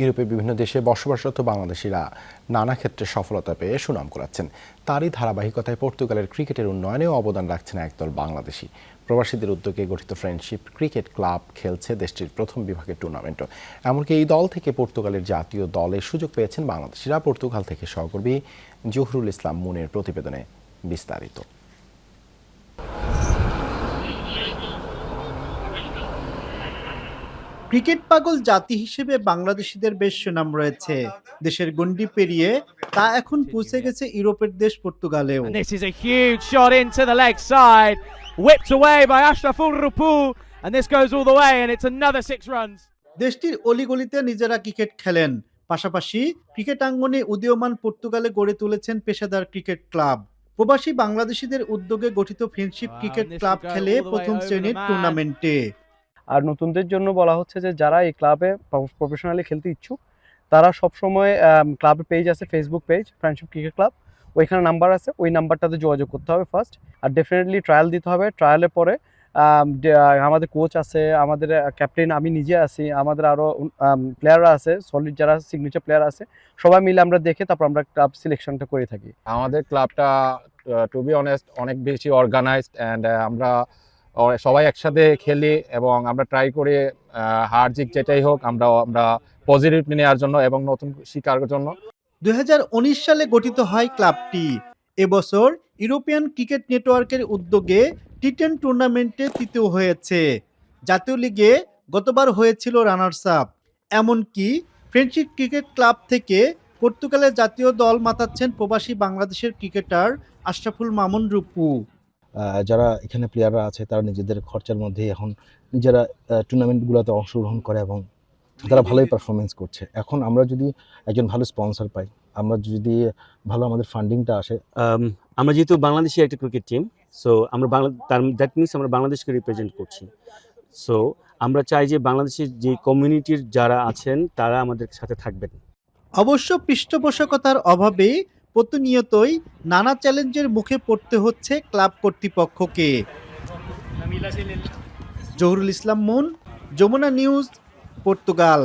ইউরোপের বিভিন্ন দেশে বসবাসরত বাংলাদেশিরা নানা ক্ষেত্রে সফলতা পেয়ে সুনাম কুড়াচ্ছেন। তারই ধারাবাহিকতায় পর্তুগালের ক্রিকেটের উন্নয়নেও অবদান রাখছেন একদল বাংলাদেশি। প্রবাসীদের উদ্যোগে গঠিত ফ্রেন্ডশিপ ক্রিকেট ক্লাব খেলছে দেশটির প্রথম বিভাগের টুর্নামেন্টও। এমনকি এই দল থেকে পর্তুগালের জাতীয় দলে সুযোগ পেয়েছেন বাংলাদেশিরা। পর্তুগাল থেকে সহকর্মী জহুরুল ইসলাম মুনের প্রতিবেদনে বিস্তারিত। ক্রিকেট পাগল জাতি হিসেবে বাংলাদেশিদের বেশ সুনাম রয়েছে। দেশের গণ্ডি পেরিয়ে তা এখন পৌঁছে গেছে ইউরোপের দেশ পর্তুগালেও। And this is a huge shot into the leg side, whipped away by Ashraful Rupu, and this goes all the way, and it's another six runs. দেশটির অলিগলিতে নিজেরা ক্রিকেট খেলেন। পাশাপাশি ক্রিকেট আঙ্গনে উদীয়মান পর্তুগালে গড়ে তুলেছেন পেশাদার ক্রিকেট ক্লাব। প্রবাসী বাংলাদেশিদের উদ্যোগে গঠিত ফ্রেন্ডশিপ ক্রিকেট ক্লাব খেলে প্রথম শ্রেণির টুর্নামেন্টে। আর নতুনদের জন্য বলা হচ্ছে যে যারা এই ক্লাবে প্রফেশনালি খেলতে ইচ্ছুক, তারা সবসময় ক্লাবের পেজ আছে Facebook page friendship cricket club ওইখানে নাম্বার আছে, ওই নাম্বারটাতে যোগাযোগ করতে হবে ফার্স্ট আর ডেফিনেটলি ট্রায়াল দিতে হবে। ট্রায়ালের পরে আমাদের কোচ আছে, আমাদের ক্যাপ্টেন আমি নিজে আছি, আমাদের আরও প্লেয়াররা আছে সলিড যারা সিগনেচার প্লেয়ার আছে, সবাই মিলে আমরা দেখে তারপর আমরা ক্লাব সিলেকশনটা করে থাকি। আমাদের ক্লাবটা টু বি অনেস্ট অনেক বেশি অর্গানাইজড অ্যান্ড আমরা সবাই একসাথে খেলি এবং আমরা ট্রাই করি হার জিত যেটাই হোক আমরা আমরা পজিটিভ নেওয়ার জন্য এবং নতুন শিকার জন্য। দু হাজার উনিশ সালে গঠিত হয় ক্লাবটি। এবছর ইউরোপিয়ান ক্রিকেট নেটওয়ার্কের উদ্যোগে টি টেন টুর্নামেন্টে তৃতীয় হয়েছে। জাতীয় লিগে গতবার হয়েছিল রানার্স আপ। এমনকি ফ্রেন্ডশিপ ক্রিকেট ক্লাব থেকে পর্তুগালের জাতীয় দল মাতাচ্ছেন প্রবাসী বাংলাদেশের ক্রিকেটার আশরাফুল মামুন রূপু। যারা এখানে প্লেয়াররা আছে তারা নিজেদের খরচার মধ্যে এখন নিজেরা টুর্নামেন্টগুলোতে অংশগ্রহণ করে এবং তারা ভালোই পারফরমেন্স করছে। এখন আমরা যদি একজন ভালো স্পন্সর পাই আমরা যদি ভালো আমাদের ফান্ডিংটা আসে আমরা যেহেতু বাংলাদেশি একটা ক্রিকেট টিম সো আমরা বাংলা তার দ্যাট মিনস আমরা বাংলাদেশকে রিপ্রেজেন্ট করছি। সো আমরা চাই যে বাংলাদেশের যে কমিউনিটির যারা আছেন তারা আমাদের সাথে থাকবেন। অবশ্য পৃষ্ঠপোষকতার অভাবে প্রতিনিয়তই নানা চ্যালেঞ্জের মুখে পড়তে হচ্ছে ক্লাব কর্তৃপক্ষকে। Zahurul Islam Moon Jamuna news Portugal.